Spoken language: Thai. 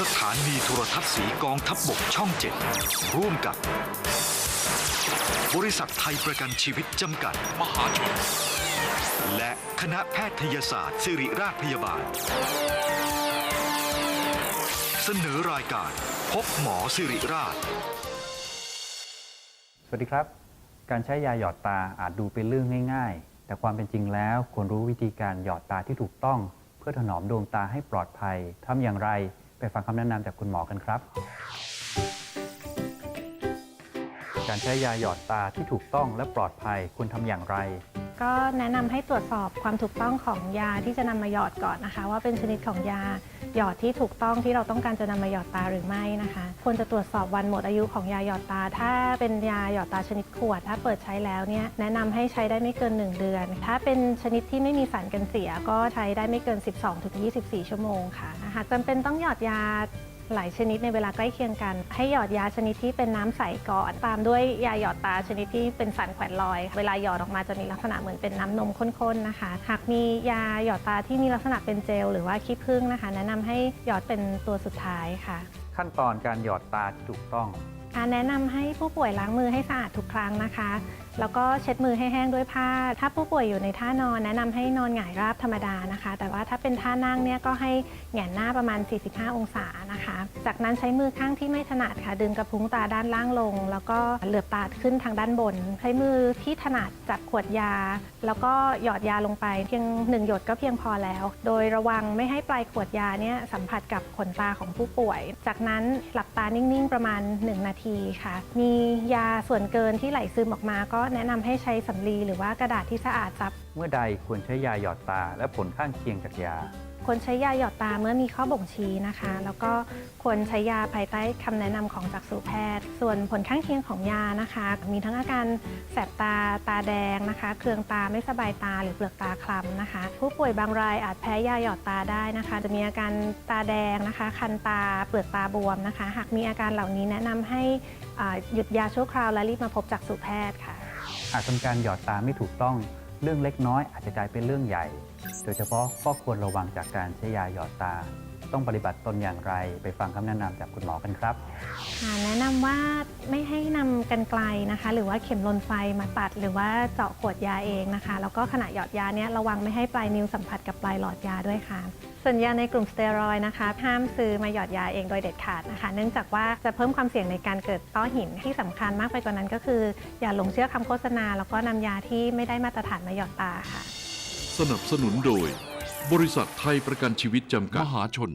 สถานีโทรทัศน์สีกองทัพบบกช่องเจ็ดร่วมกับบริษัทไทยประกันชีวิตจำกัด มหาชน และคณะแพทยศาสตร์ศิริราชพยาบาล เสนอรายการพบหมอสิริราช สวัสดีครับ การใช้ยาหยอดตาอาจดูเป็นเรื่องง่าย ๆ แต่ความเป็นจริงแล้วควรรู้วิธีการหยอดตาที่ถูกต้อง พื่อถนอมดวงตาให้ปลอดภัยทำอย่างไร ไปฟังคำแนะนำจากคุณหมอกันครับ การใช้ยาหยอดตาที่ถูกต้องและปลอดภัยควรทำอย่างไร ก็แนะนำให้ตรวจสอบความถูกต้องของยาที่จะนำมาหยอดก่อนนะคะ ว่าเป็นชนิดของยา หยอดที่ถูกต้องที่เราต้องการจะนำมาหยอดตาหรือไม่นะคะควรจะตรวจสอบวันหมดอายุของยาหยอดตา ถ้าเป็นยาหยอดตาชนิดขวด ถ้าเปิดใช้แล้วเนี่ยแนะนำให้ใช้ได้ไม่เกิน 1 เดือน ถ้าเป็นชนิดที่ไม่มีสารกันเสีย ก็ใช้ได้ไม่เกิน 12-24 ชั่วโมงค่ะหากจำเป็นต้องหยอดยา หลายชนิดในเวลาใกล้เคียงกัน ให้หยอดยาชนิดที่เป็นน้ำใสก่อน ตามด้วยยาหยอดตาชนิดที่เป็นสารแขวนลอย เวลาหยอดออกมาจะมีลักษณะเหมือนเป็นน้ำนมข้นๆนะคะ หากมียาหยอดตาที่มีลักษณะเป็นเจล หรือว่าขี้ผึ้งนะคะ แนะนำให้หยอดเป็นตัวสุดท้ายค่ะ ขั้นตอนการหยอดตาที่ถูกต้องอ่าแนะนำให้ผู้ป่วยล้างมือให้สะอาดทุกครั้งนะคะ แล้วก็เช็ดมือให้แห้งด้วยผ้า ถ้าผู้ป่วยอยู่ในท่านอน แนะนำให้นอนหงายราบธรรมดานะคะ แต่ว่าถ้าเป็นท่านั่งเนี่ยก็ให้แหงนหน้าประมาณ 45 องศานะคะ จากนั้นใช้มือข้างที่ไม่ถนัดค่ะ ดึงกระพุ้งตาด้านล่างลง แล้วก็เหลือบตาขึ้นทางด้านบน ใช้มือที่ถนัดจับขวดยา แล้วก็หยอดยาลงไป เพียงหนึ่งหยดก็เพียงพอแล้ว โดยระวังไม่ให้ปลายขวดยาเนี่ยสัมผัสกับขนตาของผู้ป่วย จากนั้นหลับตานิ่งๆ ประมาณ 1 นาทีค่ะ มียาส่วนเกินที่ไหลซึมออกมาก็แนะนำให้ใช้สำลีหรือว่ากระดาษที่สะอาดซับ เมื่อใดควรใช้ยาหยอดตาและผลข้างเคียงจากยา ควรใช้ยาหยอดตาเมื่อมีข้อบ่งชี้นะคะ แล้วก็ควรใช้ยาภายใต้คำแนะนำของจักษุแพทย์ ส่วนผลข้างเคียงของยานะคะ มีทั้งอาการแสบตาตาแดงนะคะ เครืองตาไม่สบายตาหรือเปลือกตาคล้ำนะคะ ผู้ป่วยบางรายอาจแพ้ยาหยอดตาได้นะคะ จะมีอาการตาแดงนะคะ คันตาเปลือกตาบวมนะคะ หากมีอาการเหล่านี้แนะนำให้อ่าหยุดยาชั่วคราวและรีบมาพบจักษุแพทย์ค่ะ อาจทำการหยอดตาไม่ถูกต้อง เรื่องเล็กน้อยอาจจะกลายเป็นเรื่องใหญ่ โดยเฉพาะก็ควรระวังจากการใช้ยาหยอดตา ต้องปฏิบัติตนอย่างไร ไปฟังคำแนะนำจากคุณหมอกันครับ ค่ะแนะนำว่าไม่ให้นำกันไกลนะคะ หรือว่าเข็มลนไฟมาตัด หรือว่าเจาะขวดยาเองนะคะ แล้วก็ขณะหยอดยาเนี้ยระวังไม่ให้ปลายนิ้วสัมผัสกับปลายหลอดยาด้วยค่ะ ส่วนยาในกลุ่มสเตียรอยด์นะคะ ห้ามซื้อมาหยอดยาเองโดยเด็ดขาดนะคะ เนื่องจากว่าจะเพิ่มความเสี่ยงในการเกิดต้อหินที่สำคัญมากไปกว่านั้นก็คือ อย่าหลงเชื่อคำโฆษณา แล้วก็นำยาที่ไม่ได้มาตรฐานมาหยอดตาค่ะ สนับสนุนโดย บริษัทไทยประกันชีวิตจำกัด มหาชน